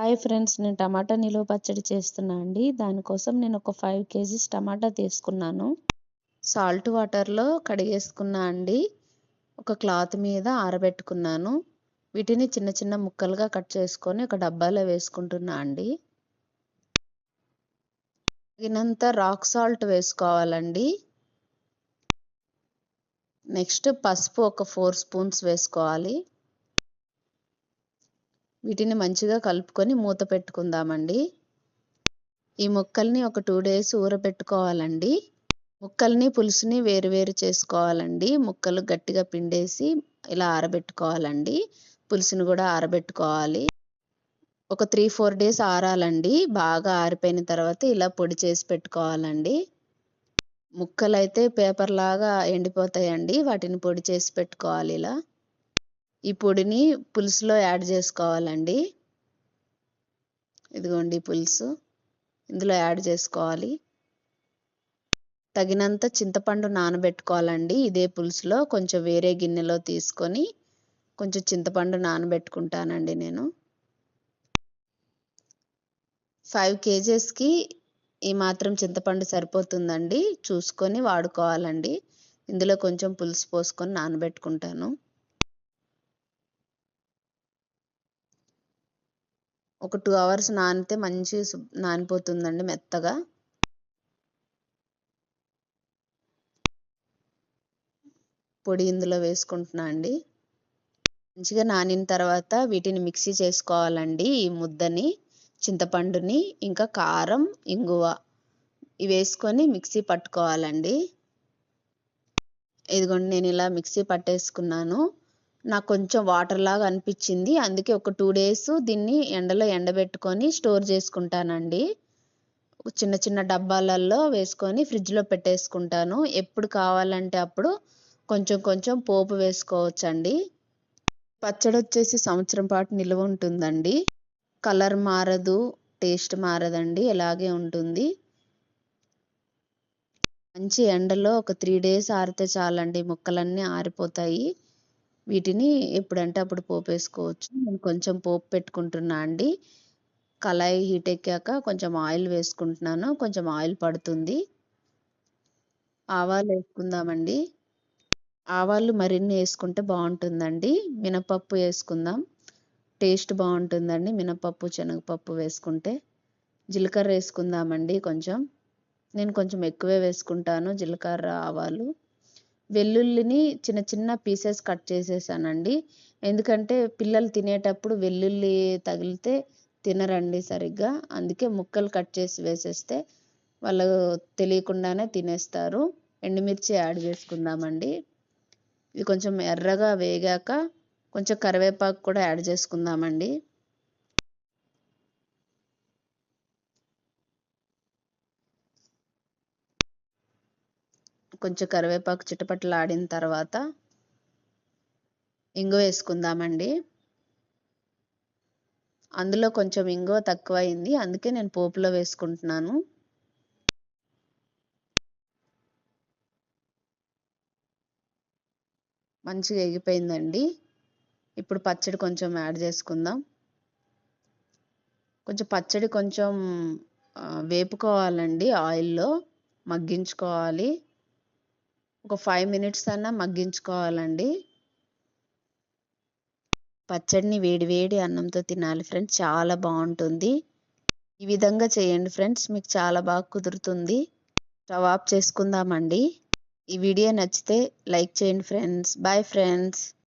Hi friends నేను టమాటా నిలువ పచ్చడి చేస్తున్నా అండి. దానికోసం నేను ఒక ఫైవ్ కేజీస్ టమాటా తీసుకున్నాను. సాల్ట్ వాటర్లో కడిగేసుకున్నా అండి. ఒక క్లాత్ మీద ఆరబెట్టుకున్నాను. వీటిని చిన్న చిన్న ముక్కలుగా కట్ చేసుకొని ఒక డబ్బాలో వేసుకుంటున్నా అండి. తగినంత రాక్ సాల్ట్ వేసుకోవాలండి. నెక్స్ట్ పసుపు ఒక ఫోర్ స్పూన్స్ వేసుకోవాలి. వీటిని మంచిగా కలుపుకొని మూత పెట్టుకుందామండి. ఈ ముక్కల్ని ఒక టూ డేస్ ఊరబెట్టుకోవాలండి. ముక్కల్ని పులుసుని వేరు వేరు చేసుకోవాలండి. ముక్కలు గట్టిగా పిండేసి ఇలా ఆరబెట్టుకోవాలండి. పులుసుని కూడా ఆరబెట్టుకోవాలి. ఒక త్రీ ఫోర్ డేస్ ఆరాలండి. బాగా ఆరిపోయిన తర్వాత ఇలా పొడి చేసి పెట్టుకోవాలండి. ముక్కలు అయితే పేపర్ లాగా ఎండిపోతాయండి. వాటిని పొడి చేసి పెట్టుకోవాలి ఇలా. ఈ పొడిని పులుసులో యాడ్ చేసుకోవాలండి. ఇదిగోండి పులుసు. ఇందులో యాడ్ చేసుకోవాలి. తగినంత చింతపండు నానబెట్టుకోవాలండి. ఇదే పులుసులో కొంచెం వేరే గిన్నెలో తీసుకొని కొంచెం చింతపండు నానబెట్టుకుంటానండి నేను. ఫైవ్ కేజెస్కి ఈ మాత్రం చింతపండు సరిపోతుందండి. చూసుకొని వాడుకోవాలండి. ఇందులో కొంచెం పులుసు పోసుకొని నానబెట్టుకుంటాను. ఒక టూ అవర్స్ నానితే మంచి నానిపోతుందండి మెత్తగా. పొడి ఇందులో వేసుకుంటున్నా అండి. మంచిగా నానిన తర్వాత వీటిని మిక్సీ చేసుకోవాలండి. ఈ ముద్దని చింతపండుని ఇంకా కారం ఇంగువ ఇవి వేసుకొని మిక్సీ పట్టుకోవాలండి. ఇదిగోండి నేను ఇలా మిక్సీ పట్టేసుకున్నాను. నాకు కొంచెం వాటర్ లాగా అనిపించింది. అందుకే ఒక టూ డేస్ దీన్ని ఎండలో ఎండబెట్టుకొని స్టోర్ చేసుకుంటానండి. చిన్న చిన్న డబ్బాలలో వేసుకొని ఫ్రిడ్జ్లో పెట్టేసుకుంటాను. ఎప్పుడు కావాలంటే అప్పుడు కొంచెం కొంచెం పోపు వేసుకోవచ్చండి. పచ్చడి వచ్చేసి సంవత్సరం పాటు నిల్వ ఉంటుందండి. కలర్ మారదు టేస్ట్ మారదండి ఇలాగే ఉంటుంది. మంచి ఎండలో ఒక త్రీ డేస్ ఆరితే చాలండి ముక్కలన్నీ ఆరిపోతాయి. వీటిని ఎప్పుడంటే అప్పుడు పోపు వేసుకోవచ్చు నేను కొంచెం పోపు పెట్టుకుంటున్నా అండి. కళాయి హీట్ ఎక్కాక కొంచెం ఆయిల్ వేసుకుంటున్నాను. కొంచెం ఆయిల్ పడుతుంది. ఆవాలు వేసుకుందామండి. ఆవాలు మరిన్ని వేసుకుంటే బాగుంటుందండి. మినపప్పు వేసుకుందాం. టేస్ట్ బాగుంటుందండి. మినపప్పు శనగపప్పు వేసుకుంటే. జీలకర్ర వేసుకుందామండి కొంచెం. నేను కొంచెం ఎక్కువే వేసుకుంటాను జీలకర్ర ఆవాలు. వెల్లుల్లిని చిన్న చిన్న పీసెస్ కట్ చేసేసానండి. ఎందుకంటే పిల్లలు తినేటప్పుడు వెల్లుల్లి తగిలితే తినరండి సరిగ్గా. అందుకే ముక్కలు కట్ చేసి వేసేస్తే వాళ్ళు తెలియకుండానే తినేస్తారు. ఎండుమిర్చి యాడ్ చేసుకుందామండి. ఇది కొంచెం ఎర్రగా వేగాక కొంచెం కరివేపాకు కూడా యాడ్ చేసుకుందామండి. కొంచెం కరివేపాకు చిటపట్లు ఆడిన తర్వాత ఇంగు వేసుకుందామండి. అందులో కొంచెం ఇంగువ తక్కువైంది. అందుకే నేను పోపులో వేసుకుంటున్నాను. మంచిగా ఎగిపోయిందండి. ఇప్పుడు పచ్చడి కొంచెం యాడ్ చేసుకుందాం. కొంచెం పచ్చడి కొంచెం వేపుకోవాలండి ఆయిల్లో. మగ్గించుకోవాలి. ఒక ఫైవ్ మినిట్స్ అన్నా మగ్గించుకోవాలండి. పచ్చడిని వేడి వేడి అన్నంతో తినాలి ఫ్రెండ్స్ చాలా బాగుంటుంది. ఈ విధంగా చేయండి ఫ్రెండ్స్ మీకు చాలా బాగా కుదురుతుంది. స్టవ్ ఆఫ్ చేసుకుందామండి. ఈ వీడియో నచ్చితే లైక్ చేయండి ఫ్రెండ్స్ బాయ్ ఫ్రెండ్స్